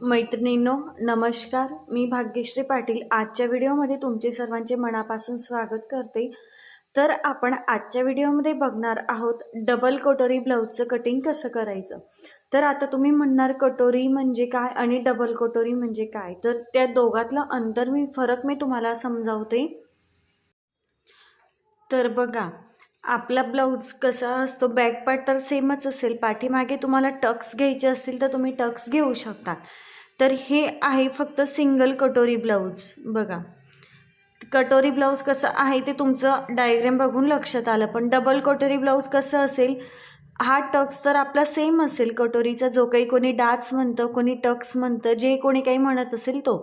मैत्रिणींनो नमस्कार. मी भाग्यश्री पाटील. आजच्या व्हिडिओमध्ये तुमचे सर्वांचे मनापासून स्वागत करते. तर आपण आजच्या व्हिडिओमध्ये बघणार आहोत डबल कटोरी ब्लाऊजचं कटिंग कसं करायचं? तर आता तुम्ही म्हणणार कटोरी म्हणजे काय आणि डबल कटोरी म्हणजे काय? तर त्या दोघातलं अंतर मी फरक मी तुम्हाला समजावते. तर बघा आपला ब्लाऊज कसा असतो? बॅक पार्ट तर सेमच असेल. पाठीमागे तुम्हाला टक्स घ्यायचे असतील तर तुम्ही टक्स घेऊ शकता तर हे आहे फक्त सिंगल कटोरी ब्लाऊज बघा. कटोरी ब्लाऊज कसं आहे ते तुमचं डायग्रॅम बघून लक्षात आलं. पण डबल कटोरी ब्लाऊज कसं असेल हा टक्स तर आपला सेम असेल कटोरीचा. जो काही कोणी डाच म्हणतं कोणी टक्स म्हणतं जे कोणी काही म्हणत असेल तो.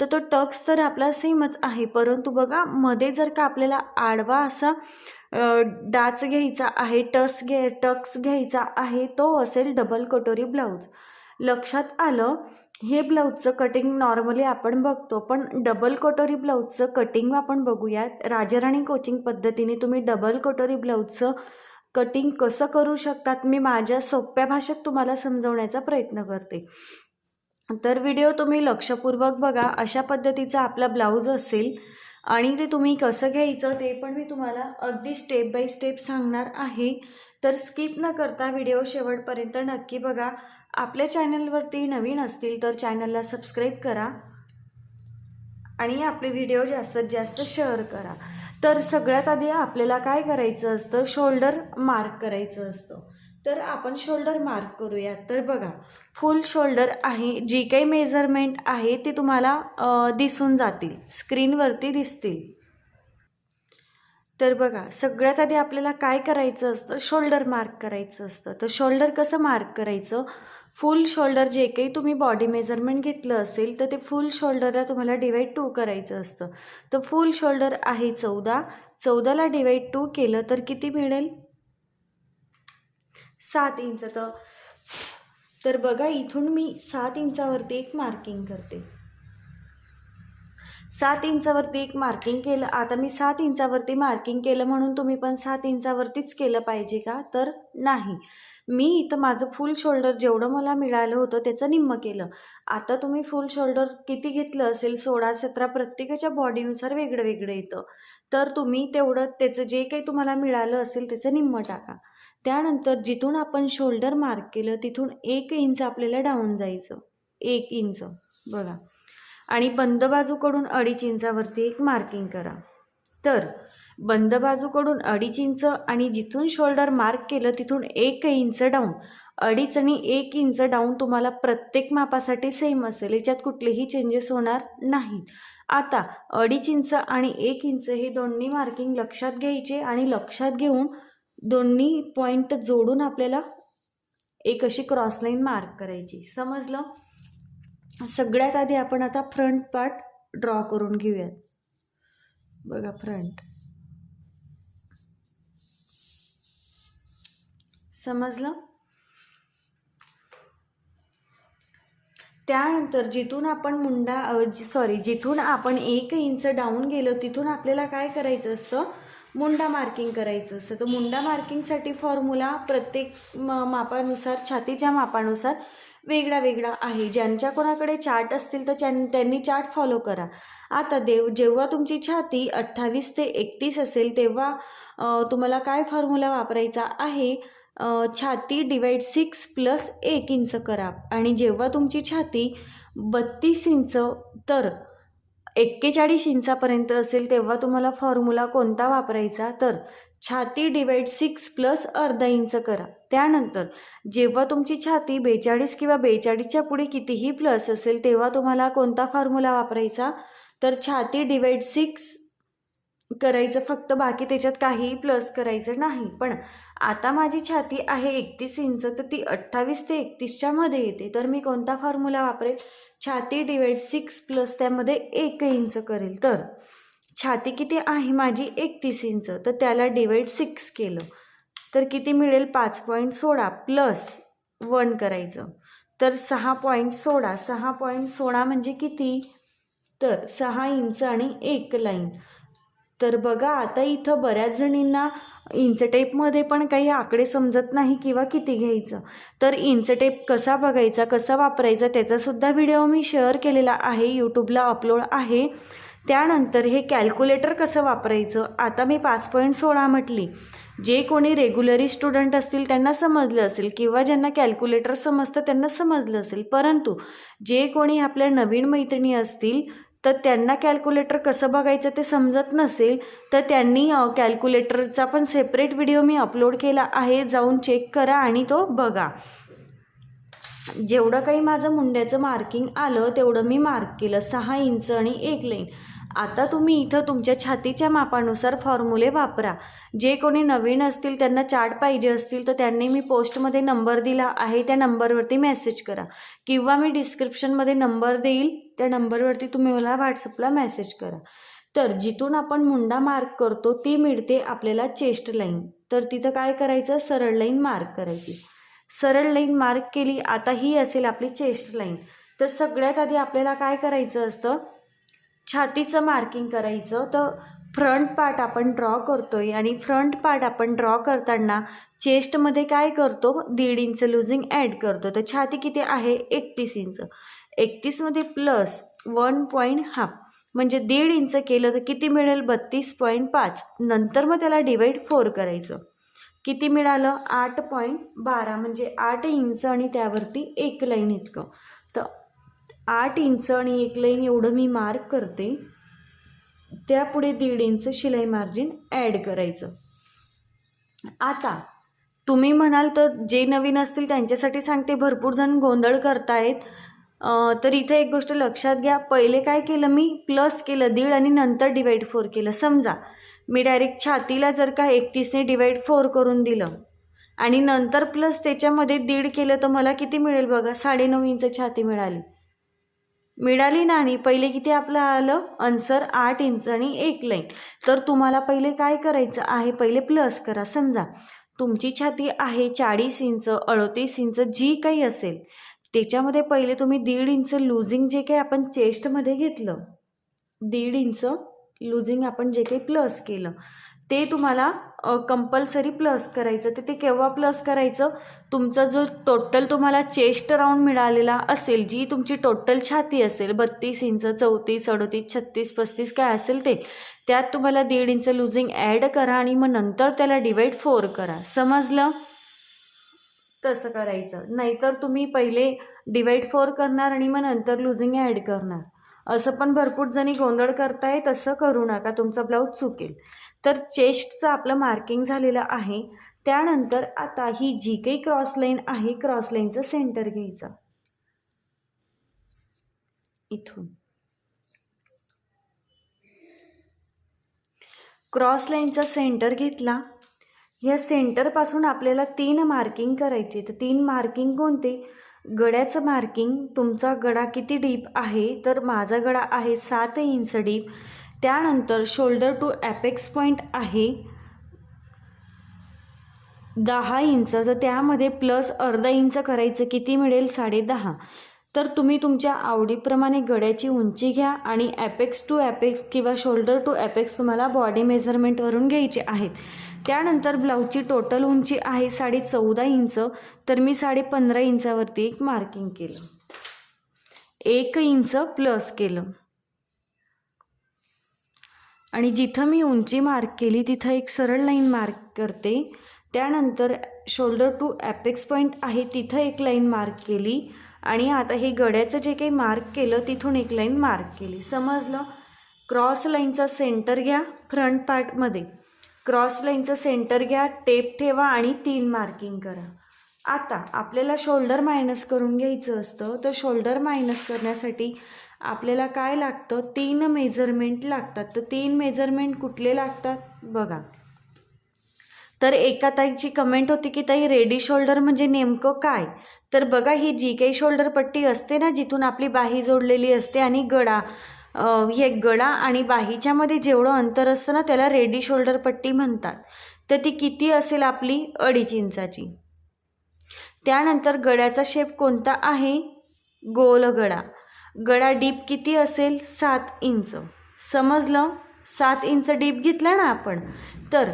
तर तो टक्स तर आपला सेमच आहे. परंतु बघा मध्ये जर का आपल्याला आडवा असा डाच घ्यायचा आहे टस घे टक्स घ्यायचा आहे तो असेल डबल कटोरी ब्लाऊज लक्षात आलं? हे ब्लाऊजचं कटिंग नॉर्मली आपण बघतो पण डबल कटोरी ब्लाऊजचं कटिंग आपण बघूयात. राजाराणी कोचिंग पद्धतीने तुम्ही डबल कटोरी ब्लाऊजचं कटिंग कसं करू शकतात? मी माझ्या सोप्या भाषेत तुम्हाला समजवण्याचा प्रयत्न करते. तर व्हिडिओ तुम्ही लक्षपूर्वक बघा. अशा पद्धतीचा आपला ब्लाऊज असेल आणि ते तुम्ही कसं घ्यायचं ते पण मी तुम्हाला अगदी स्टेप बाय स्टेप सांगणार आहे. तर स्किप न करता व्हिडिओ शेवटपर्यंत नक्की बघा. आपल्या चॅनलवरती नवीन असतील तर चॅनलला सबस्क्राईब करा आणि आपले व्हिडिओ जास्तीत जास्त शेअर करा. तर सगळ्यात आधी आपल्याला काय करायचं असतं? शोल्डर मार्क करायचं असतं. तर आपण शोल्डर मार्क करूया तर बघा फुल शोल्डर आहे. जी काही मेजरमेंट आहे ते तुम्हाला दिसून जातील. स्क्रीनवरती दिसतील. तर बघा सगळ्यात आधी आपल्याला काय करायचं असतं? शोल्डर मार्क करायचं असतं. तर शोल्डर कसं मार्क करायचं? फुल शोल्डर जे काही तुम्ही बॉडी मेजरमेंट घेतलं असेल तर ते फुल शोल्डरला तुम्हाला डिवाईड टू करायचं असतं. तर फुल शोल्डर आहे चौदा. चौदाला डिवाईड टू केलं तर किती मिळेल? सात इंच. तर तर बघा इथून मी सात इंचावरती एक मार्किंग करते. सात इंचावरती एक मार्किंग केलं. आता मी सात इंचावरती मार्किंग केलं म्हणून तुम्ही पण सात इंचावरतीच केलं पाहिजे का? तर नाही. मी इथं माझं फुल शोल्डर जेवढं मला मिळालं होतं त्याचं निम्म केलं. आता तुम्ही फुल शोल्डर किती घेतलं असेल? सोळा सतरा प्रत्येकाच्या बॉडीनुसार वेगळं वेगळं येतं. तर तुम्ही तेवढं त्याचं जे काही तुम्हाला मिळालं असेल त्याचं निम्म टाका. त्यानंतर जिथून आपण शोल्डर मार्क केलं तिथून एक इंच आपल्याला डाऊन जायचं. एक इंच बघा. आणि बंद बाजूकडून अडीच इंचावरती एक मार्किंग करा. तर बंद बाजूकडून अडीच इंच आणि जिथून शोल्डर मार्क केलं तिथून एक इंच डाऊन. अडीच आणि एक इंच डाऊन तुम्हाला प्रत्येक मापासाठी सेम असेल. याच्यात कुठलेही चेंजेस होणार नाहीत. आता अडीच इंच आणि एक इंच हे दोन्ही मार्किंग लक्षात घ्यायचे आणि लक्षात घेऊन दोन्ही पॉईंट जोडून आपल्याला एक अशी क्रॉसलाईन मार्क करायची. समजलं? सगळ्यात आधी आपण आता फ्रंट पार्ट ड्रॉ करून घेऊयात. बघा फ्रंट समजलं? त्यानंतर जिथून आपण मुंडा सॉरी जिथून आपण एक इंच डाऊन गेलो तिथून आपल्याला काय करायचं असतं? मुंडा मार्किंग करायचं असतं. तर मुंडा मार्किंगसाठी फॉर्म्युला प्रत्येक म मापानुसार छातीच्या मापानुसार वेगळा वेगळा आहे. ज्यांच्या कोणाकडे चार्ट असतील तर त्यां त्यांनी चार्ट फॉलो करा. आता देव जेव्हा तुमची छाती अठ्ठावीस ते एकतीस असेल तेव्हा तुम्हाला काय फॉर्म्युला वापरायचा आहे? छाती डिवाईड सिक्स प्लस एक इंच करा. आणि जेव्हा तुमची छाती बत्तीस इंच तर एक्केचाळीस इंचापर्यंत असेल तेव्हा तुम्हाला फॉर्म्युला कोणता वापरायचा? तर छाती डिवाईड सिक्स प्लस अर्धा इंच करा. त्यानंतर जेव्हा तुमची छाती बेचाळीस किंवा बेचाळीसच्या पुढे कितीही प्लस असेल तेव्हा तुम्हाला कोणता फॉर्म्युला वापरायचा? तर छाती डिवाईड सिक्स करायचं फक्त बाकी त्याच्यात काहीही प्लस करायचं नाही. पण आता माझी छाती आहे एकतीस इंच तर ती अठ्ठावीस ते एकतीसच्या मध्ये येते. तर मी कोणता फॉर्म्युला वापरेल? छाती डिवाइड सिक्स प्लस त्यामध्ये एक इंच करेल. तर छाती किती आहे माझी? एकतीस इंच. तर त्याला डिवाइड सिक्स केलं. तर किती मिळेल? पाच पॉईंट सोळा प्लस वन करायचं. तर सहा पॉईंट सोळा. सहा पॉईंट सोळा म्हणजे किती? तर सहा इंच आणि एक लाईन तर बघा आता इथं बऱ्याच जणींना इंच टेपमध्ये पण काही आकडे समजत नाही किंवा किती घ्यायचं. तर इंच टेप कसा बघायचा कसा वापरायचा त्याचासुद्धा व्हिडिओ मी शेअर केलेला आहे यूट्यूबला अपलोड आहे. त्यानंतर हे कॅल्क्युलेटर कसं वापरायचं? आता मी पाच पॉईंट सोळा म्हटली. जे कोणी रेग्युलरी स्टुडंट असतील त्यांना समजलं असेल किंवा ज्यांना कॅल्क्युलेटर समजतं त्यांना समजलं असेल. परंतु जे कोणी आपल्या नवीन मैत्रिणी असतील तर त्यांना कॅल्क्युलेटर कसं बघायचं ते समजत नसेल तर त्यांनी कॅल्क्युलेटरचा पण सेपरेट व्हिडिओ मी अपलोड केला आहे. जाऊन चेक करा आणि तो बघा. जेवढं काही माझं मुंड्याचं मार्किंग आलं तेवढं मी मार्क केलं. सहा इंच आणि एक लाईन आता तुम्ही इथं तुमच्या छातीच्या मापानुसार फॉर्म्युले वापरा. जे कोणी नवीन असतील त्यांना चार्ट पाहिजे असतील तर त्यांनी मी पोस्टमध्ये नंबर दिला आहे त्या नंबरवरती मेसेज करा. किंवा मी डिस्क्रिप्शनमध्ये नंबर देईल त्या नंबरवरती तुम्ही मला व्हॉट्सअपला मेसेज करा. तर जिथून आपण मुंडा मार्क करतो ती मिळते आपल्याला चेस्ट लाईन तर तिथं काय करायचं? सरळ लाईन मार्क करायची. सरळ लाईन मार्क केली आता ही असेल आपली चेस्ट लाईन तर सगळ्यात आधी आपल्याला काय करायचं असतं? छातीचं मार्किंग करायचं. तर फ्रंट पार्ट आपण ड्रॉ करतो आहे आणि फ्रंट पार्ट आपण ड्रॉ करताना चेस्टमध्ये काय करतो? दीड इंच लुझिंग ॲड करतो. तर छाती किती आहे? एकतीस इंच एकतीसमध्ये प्लस वन पॉईंट हाफ म्हणजे दीड इंच केलं तर किती मिळेल? बत्तीस पॉईंट पाच. नंतर मग त्याला डिवाईड फोर करायचं. किती मिळालं? आठ पॉईंट बारा. म्हणजे आठ इंच आणि त्यावरती एक लाईन इतकं. तर आठ इंच आणि एक लाईन एवढं मी मार्क करते. त्यापुढे दीड इंच शिलाई मार्जिन ॲड करायचं. आता तुम्ही म्हणाल तर जे नवीन असतील त्यांच्यासाठी सांगते भरपूर जण गोंधळ करतायत. तर इथे एक गोष्ट लक्षात घ्या पहिले काय केलं मी? प्लस केलं दीड आणि नंतर डिवाईड फोर केलं. समजा मी डायरेक्ट छातीला जर का एकतीसने डिवाईड फोर करून दिलं आणि नंतर प्लस त्याच्यामध्ये दीड केलं तर मला किती मिळेल बघा? साडेनऊ इंच छाती मिळाली. मिळाली ना पहिले किती आपलं आलं? अन्सर आठ इंच आणि एक लाईन तर तुम्हाला पहिले काय करायचं आहे? पहिले प्लस करा. समजा तुमची छाती आहे चाळीस इंच अडतीस इंच जी काही असेल. त्याच्यामध्ये पहिले तुम्ही दीड इंच लुझिंग जे काही आपण चेस्टमध्ये घेतलं दीड इंच लुझिंग आपण जे काही प्लस केलं. ते तुम्हाला कंपल्सरी प्लस करायचं. तर ते केव्हा प्लस करायचं? तुमचा जो टोटल तुम्हाला चेस्ट राऊंड मिळालेला असेल जी तुमची टोटल छाती असेल बत्तीस इंच चौतीस अडतीस छत्तीस पस्तीस काय असेल ते त्यात तुम्हाला दीड इंच लुझिंग ॲड करा आणि मग नंतर त्याला डिवाईड फोर करा. समजलं? तसं करायचं. नाहीतर तुम्ही पहिले डिवाईड फोर करणार आणि मग नंतर लुझिंग ॲड करणार. असं पण भरपूर जणी गोंधळ करताय तसं करू नका तुमचा ब्लाऊज चुकेल. तर चेस्टचं आपलं मार्किंग झालेलं आहे. त्यानंतर आता ही जी काही क्रॉस लाईन आहे क्रॉस लाईनचं सेंटर घ्यायचं. इथून. क्रॉस लाईनचा सेंटर घेतला. ह्या सेंटरपासून आपल्याला तीन मार्किंग करायची तर तीन मार्किंग कोणते? गड्याचं मार्किंग तुमचा गडा किती डीप आहे? तर माझा गडा आहे सात इंच डीप त्यानंतर शोल्डर टू ॲपेक्स पॉईंट आहे दहा इंच. तर त्यामध्ये प्लस अर्धा इंच करायचं. किती मिळेल? साडे दहा. तर तुम्ही तुमच्या आवडीप्रमाणे गड्याची उंची घ्या आणि ॲपेक्स टू ॲपेक्स किंवा शोल्डर टू ॲपेक्स तुम्हाला बॉडी मेजरमेंटवरून घ्यायचे आहेत. त्यानंतर ब्लाऊजची टोटल उंची आहे साडे चौदा इंच तर मी साडे पंधरा इंचावरती एक मार्किंग केलं. एक इंच प्लस केलं. आणि जिथं मी उंची मार्क केली तिथं एक सरळ लाईन मार्क करते. त्यानंतर शोल्डर टू ॲपेक्स पॉईंट आहे तिथं एक लाईन मार्क केली. आणि आता हे गड्याचं जे काही मार्क केलं तिथून एक लाईन मार्क केली. समजलं? क्रॉस लाईनचा सेंटर घ्या फ्रंट पार्टमध्ये क्रॉस लाईनचं सेंटर घ्या टेप ठेवा आणि तीन मार्किंग करा. आता आपल्याला शोल्डर मायनस करून घ्यायचं असतं. तर शोल्डर मायनस करण्यासाठी आपल्याला काय लागतं? तीन मेजरमेंट लागतात. तर तीन मेजरमेंट कुठले लागतात? बघा. तर एका ताईची कमेंट होती की ताई रेडी शोल्डर म्हणजे नेमकं काय? तर बघा ही जी काही शोल्डर पट्टी असते ना जिथून आपली बाही जोडलेली असते आणि गळा हे गळा आणि बाहीच्यामध्ये जेवढं अंतर असतं ना त्याला रेडी शोल्डर पट्टी म्हणतात. तर ती किती असेल आपली? अडीच इंचाची. त्यानंतर गळ्याचा शेप कोणता आहे? गोल गळा. गळा डीप किती असेल? सात इंच. समजलं? सात इंच डीप घेतला ना आपण तर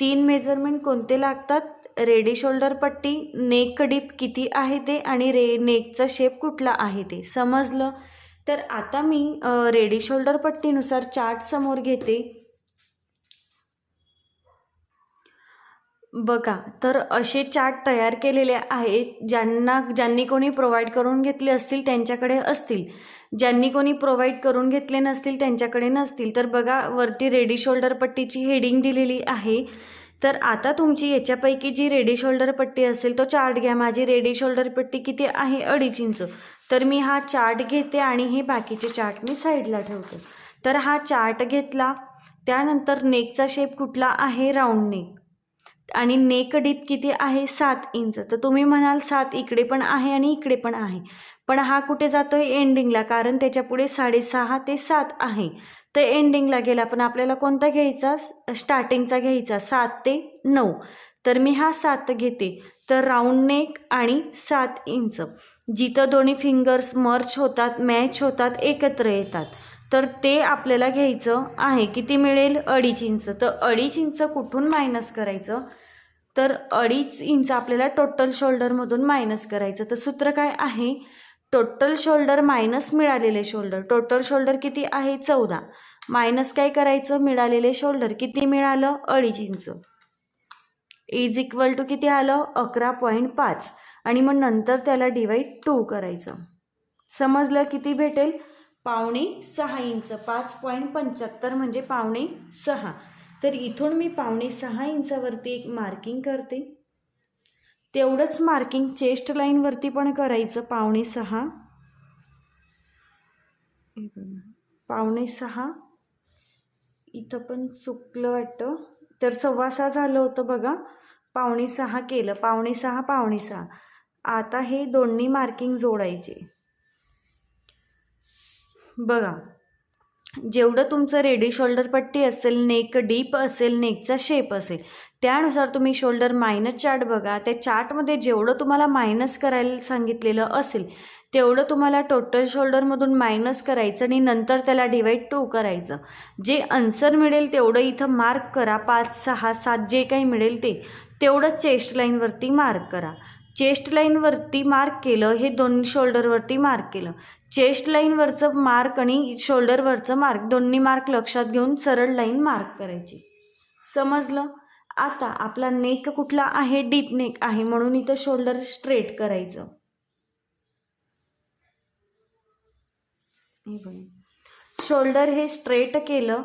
तीन मेजरमेंट कोणते लागतात? रेडी शोल्डर पट्टी नेक डीप किती आहे ते आणि रे नेकचा शेप कुठला आहे ते समजलं? तर आता मी रेडी शोल्डर पट्टीनुसार चार्ट समोर घेते. बघा तर असे चार्ट तयार केलेले आहेत ज्यांना ज्यांनी कोणी प्रोव्हाइड करून घेतले असतील त्यांच्याकडे असतील. ज्यांनी कोणी प्रोव्हाइड करून घेतले नसतील त्यांच्याकडे नसतील. तर बघा वरती रेडी शोल्डर पट्टीची हेडिंग दिलेली आहे. तर आता तुमची याच्यापैकी जी रेडी शोल्डर पट्टी असेल तो चार्ट घ्या. माझी रेडी शोल्डर पट्टी किती आहे? अडीच इंच. तर मी हा चार्ट घेते आणि हे बाकीचे चार्ट मी साईडला ठेवते. तर हा चार्ट घेतला. त्यानंतर नेकचा शेप कुठला आहे? Round neck. आणि नेक डीप किती आहे? सात इंच. तर तुम्ही म्हणाल सात इकडे पण आहे आणि इकडे पण आहे. पण हा कुठे जातो आहे एंडिंगला. कारण त्याच्यापुढे साडेसहा ते सात आहे. तर एंडिंगला गेला. पण आपल्याला कोणता घ्यायचा? स्टार्टिंगचा घ्यायचा. सात ते नऊ. तर मी हा सात घेते. तर राऊंड नेक आणि सात इंच. जिथं दोन्ही फिंगर्स मर्च होतात मॅच होतात एकत्र येतात. तर ते आपल्याला घ्यायचं आहे. किती मिळेल? अडीच इंच. तर अडीच इंच कुठून मायनस करायचं? तर अडीच इंच आपल्याला टोटल शोल्डरमधून मायनस करायचं. तर सूत्र काय आहे? टोटल शोल्डर मायनस मिळालेले शोल्डर टोटल शोल्डर किती आहे? चौदा. मायनस काय करायचं? मिळालेले शोल्डर किती मिळालं? अडीच इंच. इज इक्वल टू किती आलं? अकरा पॉईंट पाच. आणि मग नंतर त्याला डिवाईड टू करायचं. समजलं किती भेटेल? पावणे सहा इंच पाच पॉईंट पंच्याहत्तर म्हणजे पावणे सहा. तर इथून मी पावणे सहा इंचावरती एक मार्किंग करते. तेवढंच मार्किंग चेस्ट लाईनवरती पण करायचं पावणे सहा. पावणे सहा. इथं पण चुकलं वाटतं. तर सव्वा सहा झालं होतं बघा. पावणे सहा केलं. पावणे सहा पावणे सहा. आता हे दोन्ही मार्किंग जोडायचे. बघा जेवढं तुमचं रेडी शोल्डर पट्टी असेल नेक डीप असेल नेकचा शेप असेल त्यानुसार तुम्ही शोल्डर मायनस चार्ट बघा. त्या चार्टमध्ये जेवढं तुम्हाला मायनस करायला सांगितलेलं असेल तेवढं तुम्हाला टोटल शोल्डरमधून मायनस करायचं आणि नंतर त्याला डिवाईड टू करायचं. जे आन्सर मिळेल तेवढं इथं मार्क करा. पाच सहा सात जे काही मिळेल ते तेवढं चेस्ट लाईनवरती मार्क करा. चेस्ट लाईनवरती मार्क केलं हे दोन शोल्डरवरती मार्क केलं. चेस्ट लाईनवरचं मार्क आणि शोल्डरवरचं मार्क दोन्ही मार्क लक्षात घेऊन सरळ लाईन मार्क करायची. समजलं? आता आपला नेक कुठला आहे? डीप नेक आहे म्हणून इथं शोल्डर स्ट्रेट करायचं. शोल्डर हे स्ट्रेट केलं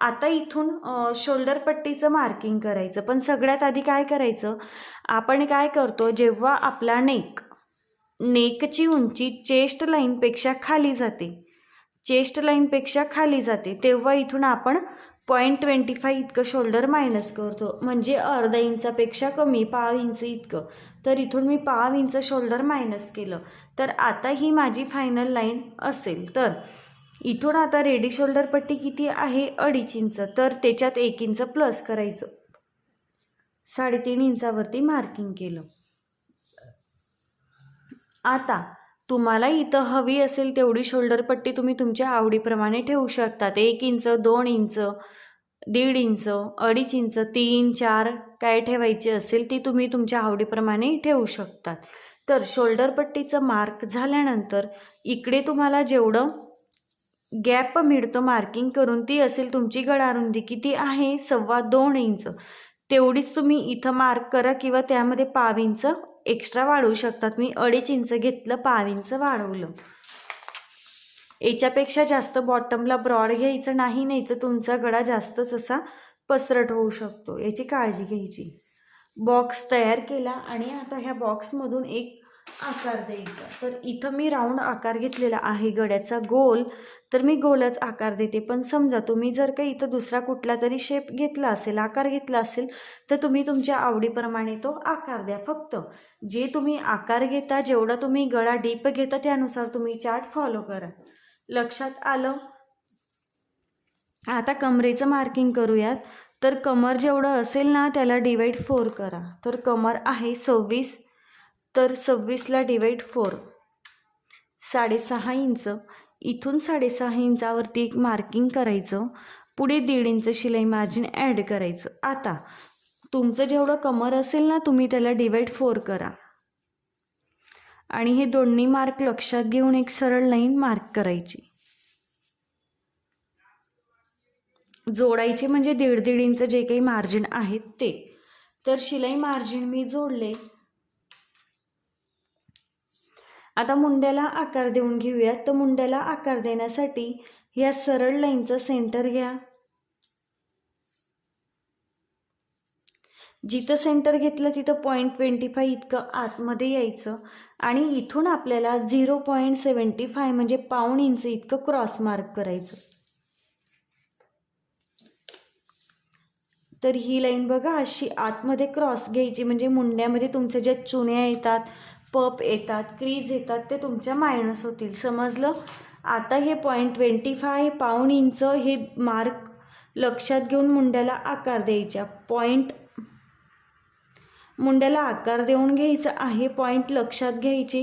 आता इथून शोल्डर पट्टीचं मार्किंग करायचं. पण सगळ्यात आधी काय करायचं? आपण काय करतो? जेव्हा आपला नेक नेकची उंची चेस्ट लाईनपेक्षा खाली जाते. चेस्ट लाईनपेक्षा खाली जाते. तेव्हा इथून आपण पॉईंट ट्वेंटी फाय इतकं शोल्डर मायनस करतो. म्हणजे अर्धा इंचापेक्षा कमी पाव इंच इतकं. तर इथून मी पाव इंच शोल्डर मायनस केलं. तर आता ही माझी फायनल लाईन असेल. तर इथून आता रेडी शोल्डर पट्टी किती आहे? अडीच इंच. तर त्याच्यात एक इंच प्लस करायचं. साडेतीन इंचावरती मार्किंग केलं. आता तुम्हाला इथं हवी असेल तेवढी शोल्डर पट्टी तुम्ही तुमच्या आवडीप्रमाणे ठेवू शकतात. एक इंच दोन इंच दीड इंच अडीच इंच तीन चार काय ठेवायची असेल ती तुम्ही तुमच्या आवडीप्रमाणे ठेवू शकतात. तर शोल्डर पट्टीचं मार्क झाल्यानंतर इकडे तुम्हाला जेवढं गॅप मिळतो मार्किंग करून ती असेल तुमची गळारुंदी किती आहे सव्वा दोन इंच. तेवढीच तुम्ही इथं मार्क करा किंवा त्यामध्ये पाव इंच एक्स्ट्रा वाढवू शकतात. मी अडीच इंच घेतलं पाव इंच वाढवलं. याच्यापेक्षा जास्त बॉटमला ब्रॉड घ्यायचं नाही नाही तर तुमचा गळा जास्तच असा पसरट होऊ शकतो. याची काळजी घ्यायची. बॉक्स तयार केला आणि आता ह्या बॉक्समधून एक आकार द्यायचा. तर इथं मी राऊंड आकार घेतलेला आहे गड्याचा गोल. तर मी गोलच आकार देते. पण समजा तुम्ही जर का इथं दुसरा कुठला तरी शेप घेतला असेल आकार घेतला असेल तर तुम्ही तुमच्या आवडीप्रमाणे तो आकार द्या फक्त. जे तुम्ही आकार घेता जेवढा तुम्ही गळा डीप घेता त्यानुसार तुम्ही चार्ट फॉलो करा. लक्षात आलं? आता कमरेचं मार्किंग करूयात. तर कमर जेवढं असेल ना त्याला डिवाईड फोर करा. तर कमर आहे सव्वीस. तर सव्वीसला डिवाईड फोर साडेसहा इंच. इथून साडेसहा इंचावरती एक मार्किंग करायचं. पुढे दीड इंच शिलाई मार्जिन ॲड करायचं. आता तुमचं जेवढं कमर असेल ना तुम्ही त्याला डिवाईड फोर करा. आणि हे दोन्ही मार्क लक्षात घेऊन एक सरळ लाईन मार्क करायची. जोडायचे म्हणजे दीड दीड इंच जे काही मार्जिन आहेत ते. तर शिलाई मार्जिन मी जोडले. आता मुंड्याला आकार देऊन घेऊयात. तर मुंड्याला आकार देण्यासाठी या सरळ लाईनचं सेंटर घ्या. जिथं सेंटर घेतलं तिथं पॉईंट ट्वेंटी फाय इतकं आतमध्ये यायचं. आणि इथून आपल्याला झिरो पॉईंट सेवन्टी फाय म्हणजे पाऊण इंच इतकं क्रॉस मार्क करायचं. तर ही लाईन बघा अशी आतमध्ये क्रॉस घ्यायची. म्हणजे मुंड्यामध्ये तुमच्या ज्या चुन्या येतात पप येतात क्रीज येतात ते तुमच्या मायनस होतील. समजलं? आता हे पॉईंट ट्वेंटी फाय पाऊण इंच हे मार्क लक्षात घेऊन मुंड्याला आकार द्यायच्या पॉईंट मुंड्याला आकार देऊन घ्यायचा आहे पॉईंट लक्षात घ्यायची.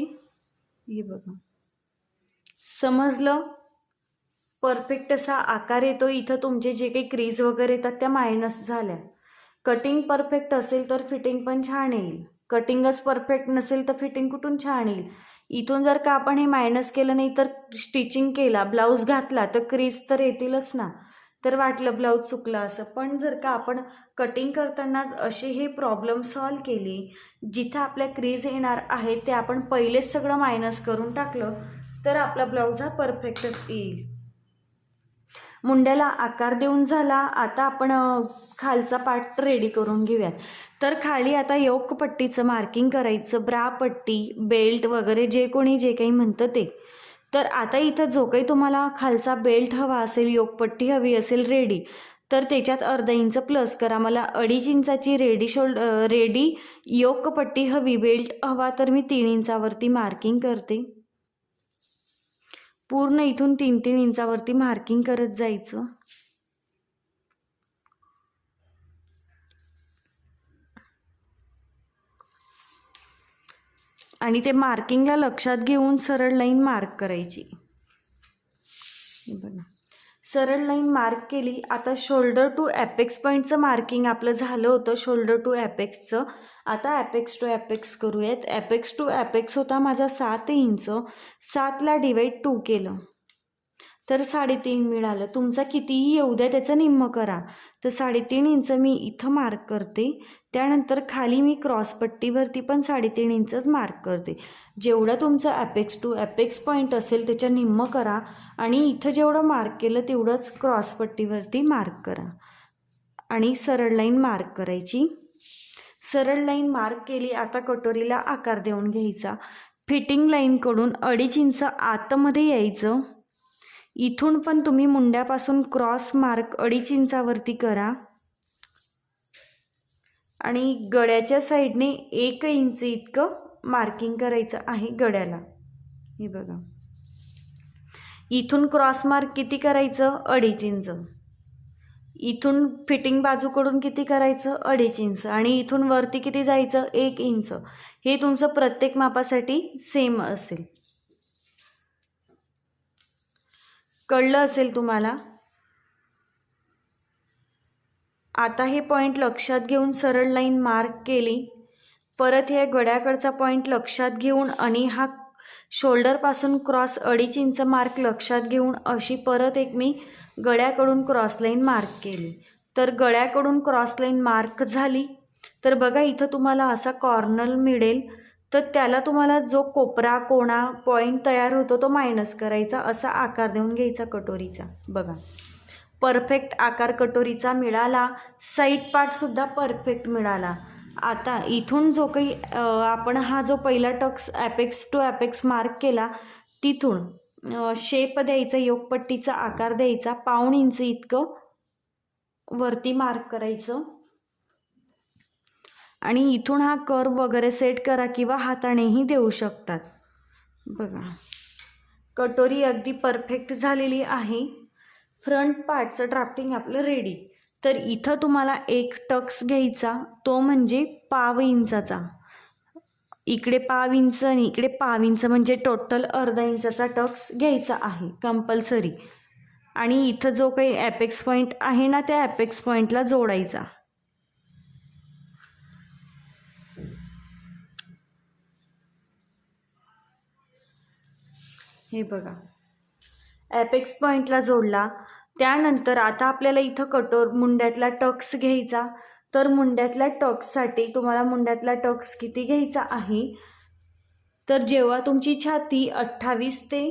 हे बघा. समजलं? परफेक्ट असा आकार येतो. इथं तुमचे जे काही क्रीज वगैरे येतात त्या मायनस झाल्या. कटिंग परफेक्ट असेल तर फिटिंग पण छान येईल. कटिंगच परफेक्ट नसेल तर फिटिंग कुठून छान येईल. इथून जर का आपण हे मायनस केलं नाही तर स्टिचिंग केला ब्लाऊज घातला तर क्रीज तर येतीलच ना. तर वाटलं ब्लाऊज चुकला असं. पण जर का आपण कटिंग करतानाच असे हे प्रॉब्लेम सॉल्व केले जिथं आपल्या क्रीज येणार आहे ते आपण पहिलेच सगळं मायनस करून टाकलं तर आपला ब्लाऊज हा परफेक्टच येईल. मुंड्याला आकार देऊन झाला आता आपण खालचा पार्ट रेडी करून घेऊयात. तर खाली आता योक पट्टीचं मार्किंग करायचं ब्रा पट्टी बेल्ट वगैरे जे कोणी जे काही म्हणतं ते. तर आता इथं जो काही तुम्हाला खालचा बेल्ट हवा असेल योगपट्टी हवी असेल रेडी तर त्याच्यात अर्धा इंच प्लस करा. मला अडीच इंचाची रेडी शोल्ड रेडी योगपट्टी हवी बेल्ट हवा तर मी तीन इंचावरती मार्किंग करते. पूर्ण इथून तीन तीन इंचावरती मार्किंग करत जायचं. आणि ते मार्किंगला लक्षात घेऊन सरळ लाईन मार्क करायची. बघा. सरळ लाईन मार्क केली. आता शोल्डर टू ॲपेक्स पॉईंटचं मार्किंग आपलं झालं होतं शोल्डर टू ॲपेक्सचं आता ॲपेक्स टू ॲपेक्स करूयात. ॲपेक्स टू ॲपेक्स होता माझा सात इंच सातला डिवाईड टू केलं. तर साडेतीन मिळालं. तुमचा कितीही येऊ द्या त्याचं निम्म करा. तर साडेतीन इंच मी इथं मार्क करते. त्यानंतर खाली मी क्रॉसपट्टीवरती पण साडेतीन इंचच मार्क करते. जेवढं तुमचं ॲपेक्स टू ॲपेक्स पॉईंट असेल त्याच्या निम्म करा. आणि इथं जेवढं मार्क केलं तेवढंच क्रॉसपट्टीवरती मार्क करा. आणि सरळ लाईन मार्क करायची. सरळ लाईन मार्क केली आता कटोरीला आकार देऊन घ्यायचा. फिटिंग लाईनकडून अडीच इंच आतमध्ये यायचं. इथून पण तुम्ही मुंड्यापासून क्रॉस मार्क अडीच इंचावरती करा. आणि गड्याच्या साईडने एक इंच इतकं मार्किंग करायचं आहे गड्याला हे बघा. इथून क्रॉस मार्क किती करायचं? अडीच इंच. इथून फिटिंग बाजूकडून किती करायचं? अडीच इंच. आणि इथून वरती किती जायचं? एक इंच. हे तुमचं प्रत्येक मापासाठी सेम असेल. कळलं असेल तुम्हाला? आता हे पॉईंट लक्षात घेऊन सरळ लाईन मार्क केली. परत हे गड्याकडचा पॉईंट लक्षात घेऊन आणि हा शोल्डरपासून क्रॉस अडीच इंच मार्क लक्षात घेऊन अशी परत एक मी गळ्याकडून क्रॉस लाईन मार्क केली. तर गळ्याकडून क्रॉस लाईन मार्क झाली. तर बघा इथं तुम्हाला असा कॉर्नर मिळेल. तर त्याला तुम्हाला जो कोपरा कोणा पॉईंट तयार होतो तो मायनस करायचा असा आकार देऊन घ्यायचा कटोरीचा. बघा. परफेक्ट आकार कटोरीचा मिळाला. साईड पार्टसुद्धा परफेक्ट मिळाला. आता इथून जो काही आपण हा जो पहिला tucks apex to apex mark केला तिथून शेप द्यायचा योगपट्टीचा आकार द्यायचा पाऊण इंच इतकं वरती मार्क करायचं. आणि इथून हा कर्व वगैरे सेट करा किंवा हातानेही देऊ शकतात. बघा. कटोरी अगदी परफेक्ट झालेली आहे. फ्रंट पार्टचं ड्राफ्टिंग आपलं रेडी तर इथं तुम्हाला एक टक्स घ्यायचा तो म्हणजे पाव इंचाचा. इकडे पाव इंच आणि इकडे पाव इंच म्हणजे टोटल अर्धा इंचाचा टक्स घ्यायचा आहे कंपल्सरी आणि इथं जो काही ॲपेक्स पॉईंट आहे ना त्या ॲपेक्स पॉईंटला जोडायचा. हे बघा. ॲपेक्स पॉईंटला जोडला. त्यानंतर आता आपल्याला इथं कटोर मुंड्यातला टक्स घ्यायचा. तर मुंड्यातल्या टक्ससाठी तुम्हाला मुंड्यातला टक्स किती घ्यायचा आहे? तर जेव्हा तुमची छाती अठ्ठावीस ते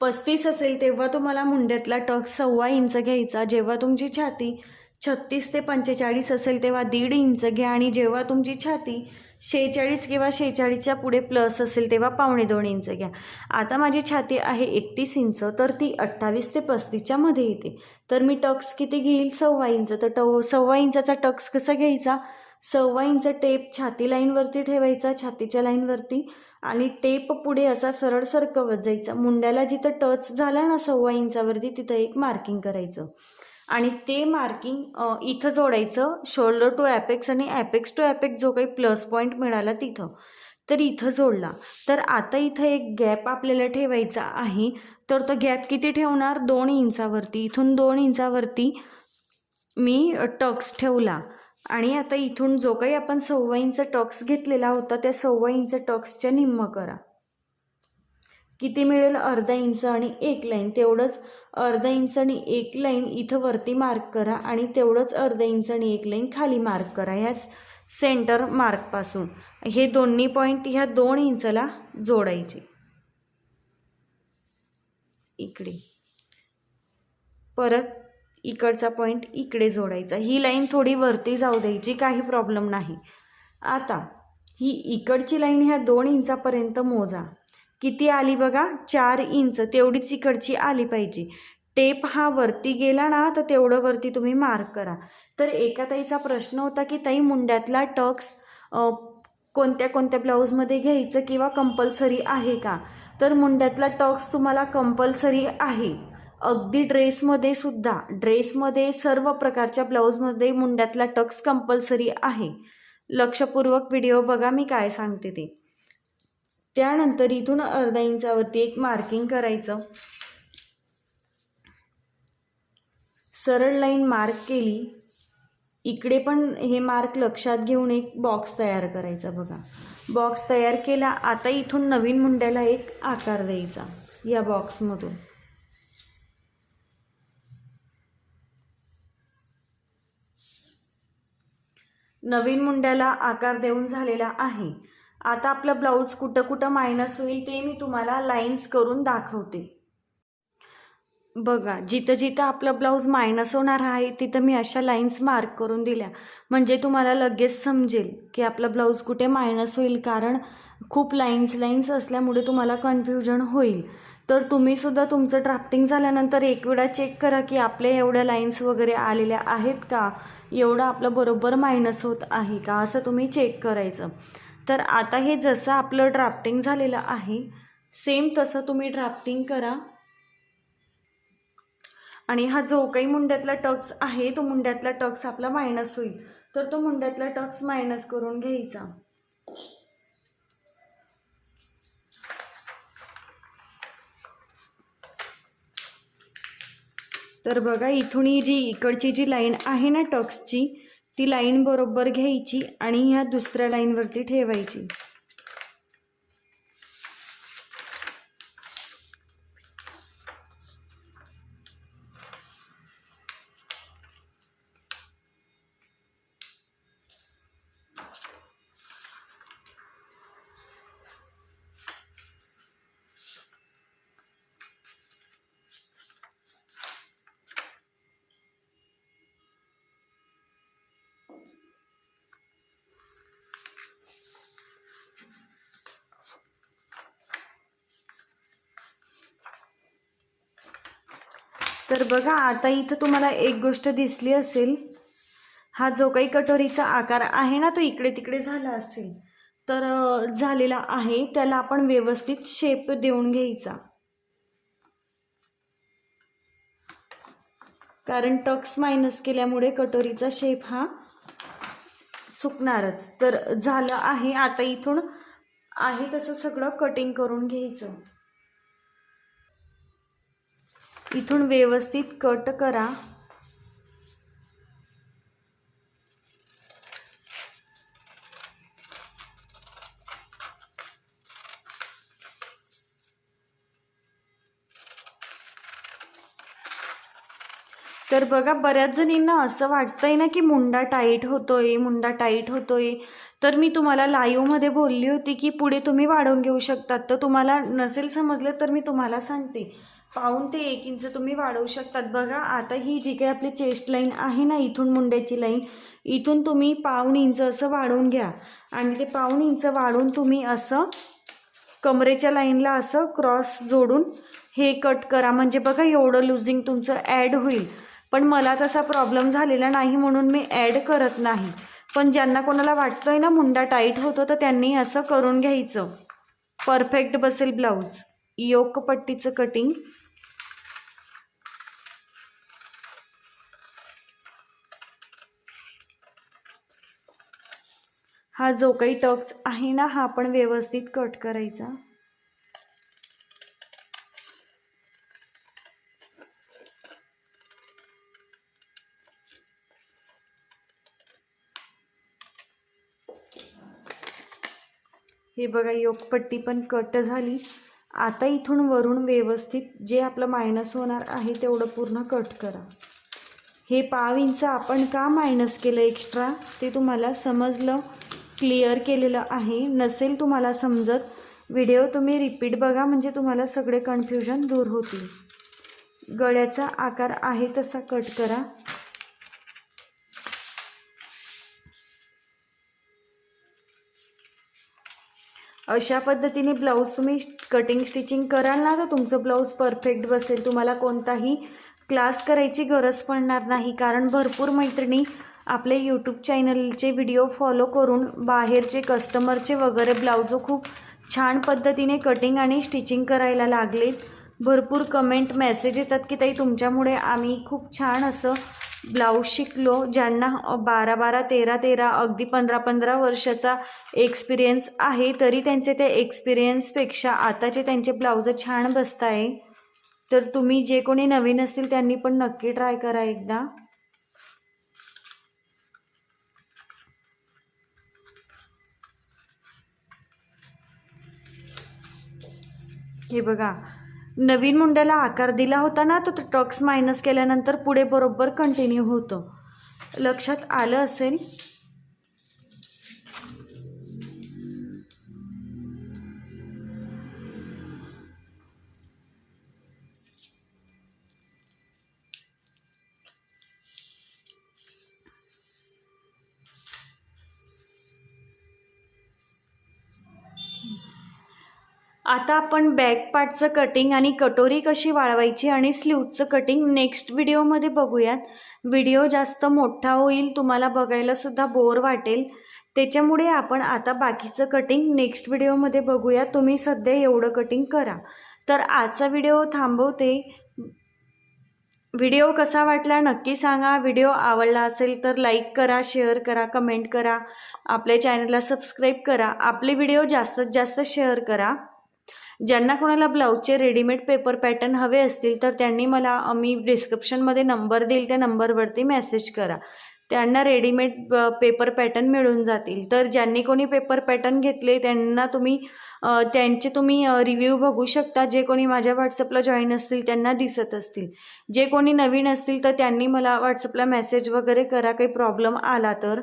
पस्तीस असेल तेव्हा तुम्हाला मुंड्यातला टक्स सव्वा इंच घ्यायचा. जेव्हा तुमची छाती छत्तीस ते पंचेचाळीस असेल तेव्हा दीड इंच घ्या. आणि जेव्हा तुमची छाती शेहेचाळीस किंवा शेहेचाळीसच्या पुढे प्लस असेल तेव्हा पावणे दोन इंच घ्या. आता माझी छाती आहे एकतीस इंच तर ती अठ्ठावीस ते पस्तीसच्या मध्ये येते. तर मी टक्स किती घेईल? सव्वा इंच. तर टव सव्वा इंचाचा टक्स कसा घ्यायचा? सव्वा इंच टेप छाती लाईनवरती ठेवायचा छातीच्या लाईनवरती आणि टेप पुढे असा सरळ सरकवत जायचा. मुंड्याला जिथं टच झाला ना सव्वा इंचावरती तिथं एक मार्किंग करायचं. आणि ते मार्किंग इथं जोडायचं शोल्डर टू ॲपेक्स आणि ॲपेक्स टू ॲपेक्स जो काही प्लस पॉईंट मिळाला तिथं. तर इथं जोडला. तर आता इथं एक गॅप आपल्याला ठेवायचा आहे. तर तो गॅप किती ठेवणार? दोन इंचावरती. इथून दोन इंचावरती मी टक्स ठेवला. आणि आता इथून जो काही आपण सव्वा इंच टक्स घेतलेला होता त्या सव्वा इंच टक्सच्या निम्म करा. किती मिळेल अर्धा इंच आणि एक लाईन? तेवढंच अर्धा इंच आणि एक लाईन इथं वरती मार्क करा आणि तेवढंच अर्धा इंच आणि एक लाईन खाली मार्क करा ह्या सेंटर मार्कपासून हे दोन्ही पॉईंट ह्या दोन इंचला जोडायचे. इकडे. परत इकडचा पॉईंट इकडे जोडायचा. ही लाईन थोडी वरती जाऊ द्यायची काही प्रॉब्लेम नाही. आता ही इकडची लाईन ह्या दोन इंचापर्यंत मोजा. किती आली बघा? चार इंच. तेवढीच इकडची आली पाहिजे. टेप हा वरती गेला ना तर तेवढं वरती तुम्ही मार्क करा. तर एका ताईचा प्रश्न होता की ताई मुंड्यातला टक्स कोणत्या कोणत्या ब्लाऊजमध्ये घ्यायचं किंवा कंपल्सरी आहे का? तर मुंड्यातला टक्स तुम्हाला कंपल्सरी आहे. अगदी ड्रेसमध्ये सुद्धा. ड्रेसमध्ये सर्व प्रकारच्या ब्लाऊजमध्ये मुंड्यातला टक्स कंपल्सरी आहे. लक्षपूर्वक व्हिडिओ बघा मी काय सांगते ते. त्यानंतर इथून अर्धा इंचावरती एक मार्किंग करायचं. सरळ लाईन मार्क केली. इकडे पण हे मार्क लक्षात घेऊन एक बॉक्स तयार करायचा बघा. बॉक्स तयार केला आता इथून नवीन मुंड्याला एक आकार द्यायचा या बॉक्समधून नवीन मुंड्याला आकार देऊन झालेला आहे. आता आपलं ब्लाऊज कुठं कुठं मायनस होईल ते मी तुम्हाला लाईन्स करून दाखवते. बघा जिथं जिथं आपलं ब्लाऊज मायनस होणार आहे तिथं मी अशा लाईन्स मार्क करून दिल्या. म्हणजे तुम्हाला लगेच समजेल की आपलं ब्लाऊज कुठे मायनस होईल कारण खूप लाईन्स लाईन्स असल्यामुळे तुम्हाला कन्फ्युजन होईल. तर तुम्हीसुद्धा तुमचं ड्राफ्टिंग झाल्यानंतर एक वेळा चेक करा की आपल्या एवढ्या लाईन्स वगैरे आलेल्या आहेत का? एवढं आपलं बरोबर मायनस होत आहे का? असं तुम्ही चेक करायचं. तर आता हे जसं आपलं ड्राफ्टिंग झालेलं आहे सेम तसं तुम्ही ड्राफ्टिंग करा. आणि हा जो काही मुंड्यातला टक्स आहे तो मुंड्यातला टक्स आपला मायनस होईल. तर तो मुंड्यातला टक्स मायनस करून घ्यायचा. तर बघा इथून ही जी इकडची जी लाईन आहे ना टक्सची ती लाईन बरोबर घ्यायची आणि ह्या दुसऱ्या लाईनवरती ठेवायची. बघा आता इथं तुम्हाला एक गोष्ट दिसली असेल. हा जो काही कटोरीचा आकार आहे ना तो इकडे तिकडे झाला असेल. तर झालेला आहे. त्याला आपण व्यवस्थित शेप देऊन घ्यायचा. कारण टक्स मायनस केल्यामुळे कटोरीचा शेप हा चुकणारच. तर झालं आहे. आता इथून आहे तसं सगळं कटिंग करून घ्यायचं. इथून व्यवस्थित कट करा. तर बघा बऱ्याच जणींना असं वाटतंय ना की मुंडा टाईट होतोय मुंडा टाईट होतोय. तर मी तुम्हाला लाईव्हमध्ये बोलली होती की पुढे तुम्ही वाढवून घेऊ शकतात. तर तुम्हाला नसेल समजलं तर मी तुम्हाला सांगते. पाऊन ते एक इंच तुम्ही वाढवू शकतात. बघा आता ही जी काही आपली चेस्ट लाईन आहे ना इथून मुंड्याची लाईन इथून तुम्ही पाऊण इंच असं वाढवून घ्या. आणि ते पाऊण इंच वाढवून तुम्ही असं कमरेच्या लाईनला असं क्रॉस जोडून हे कट करा. म्हणजे बघा एवढं लुझिंग तुमचं ॲड होईल. पण मला तसा प्रॉब्लेम झालेला नाही म्हणून मी ॲड करत नाही. पण ज्यांना कोणाला वाटतोय ना मुंडा टाईट होतो तर त्यांनी असं करून घ्यायचं. परफेक्ट बसेल ब्लाऊज योकपट्टीचं कटिंग हा जो काही टक्स आहे ना हा पण व्यवस्थित कट करायचा. हे बघा योगपट्टी पण कट झाली. आता इथून वरून व्यवस्थित जे आपलं मायनस होणार आहे तेवढं पूर्ण कट करा. हे पाव इंच आपण का मायनस केलं एक्स्ट्रा ते तुम्हाला समजलं. क्लिअर केलेलं आहे. नसेल तुम्हाला समजत व्हिडिओ तुम्ही रिपीट बघा म्हणजे तुम्हाला सगळे कन्फ्युजन दूर होतील. गळ्याचा आकार आहे तसा कट करा. अशा पद्धतीने ब्लाऊज तुम्ही कटिंग स्टिचिंग कराल ना तर तुमचं ब्लाऊज परफेक्ट बसेल. तुम्हाला कोणताही क्लास करायची गरज पडणार नाही. कारण भरपूर मैत्रिणी आपले यूट्यूब चॅनलचे व्हिडिओ फॉलो करून बाहेरचे कस्टमरचे वगैरे ब्लाऊज खूप छान पद्धतीने कटिंग आणि स्टिचिंग करायला लागलेत भरपूर कमेंट मेसेज येतात की ताई तुमच्यामुळे आम्ही खूप छान असं ब्लाऊज शिकलो ज्यांना बारा बारा तेरा तेरा अगदी पंधरा पंधरा वर्षाचा एक्सपिरियन्स आहे तरी त्यांचे त्या एक्सपिरियन्सपेक्षा आताचे त्यांचे ब्लाऊज छान बसत आहे तर तुम्ही जे कोणी नवीन असतील त्यांनी पण नक्की ट्राय करा एकदा. हे बघा नवीन मुंड्याला आकार दिला होता ना तो टॉक्स मायनस केल्यानंतर पुढे बरोबर कंटिन्यू होतं. लक्षात आलं असेल? आता आपण बॅक पार्टचं कटिंग आणि कटोरी कशी वाळवायची आणि स्लीवचं कटिंग नेक्स्ट व्हिडिओमध्ये बघूयात. व्हिडिओ जास्त मोठा होईल तुम्हाला बघायलासुद्धा बोर वाटेल. त्याच्यामुळे आपण आता बाकीचं कटिंग नेक्स्ट व्हिडिओमध्ये बघूया. तुम्ही सध्या एवढं कटिंग करा. तर आजचा व्हिडिओ थांबवते. व्हिडिओ कसा वाटला नक्की सांगा. व्हिडिओ आवडला असेल तर लाईक करा शेअर करा कमेंट करा. आपल्या चॅनलला सबस्क्राईब करा. आपले व्हिडिओ जास्तीत जास्त शेअर करा. ज्यांना कोणाला ब्लाऊजचे रेडीमेड पेपर पॅटर्न हवे असतील तर त्यांनी मला मी डिस्क्रिप्शनमध्ये नंबर देईल त्या नंबरवरती मेसेज करा. त्यांना रेडीमेड पेपर पॅटर्न मिळून जातील. तर ज्यांनी कोणी पेपर पॅटर्न घेतले त्यांना तुम्ही त्यांचे तुम्ही रिव्ह्यू बघू शकता. जे कोणी माझ्या व्हॉट्सअपला जॉईन असतील त्यांना दिसत असतील. जे कोणी नवीन असतील तर त्यांनी मला व्हॉट्सअपला मेसेज वगैरे करा काही प्रॉब्लेम आला तर.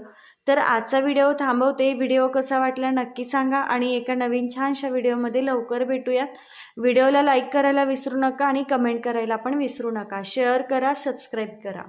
तर आजचा व्हिडिओ थांबवते. व्हिडिओ कसा वाटला नक्की सांगा आणि एका नवीन छानशा व्हिडिओमध्ये लवकर भेटूयात. व्हिडिओला लाईक करायला विसरू नका आणि कमेंट करायला पण विसरू नका. शेअर करा सबस्क्राईब करा.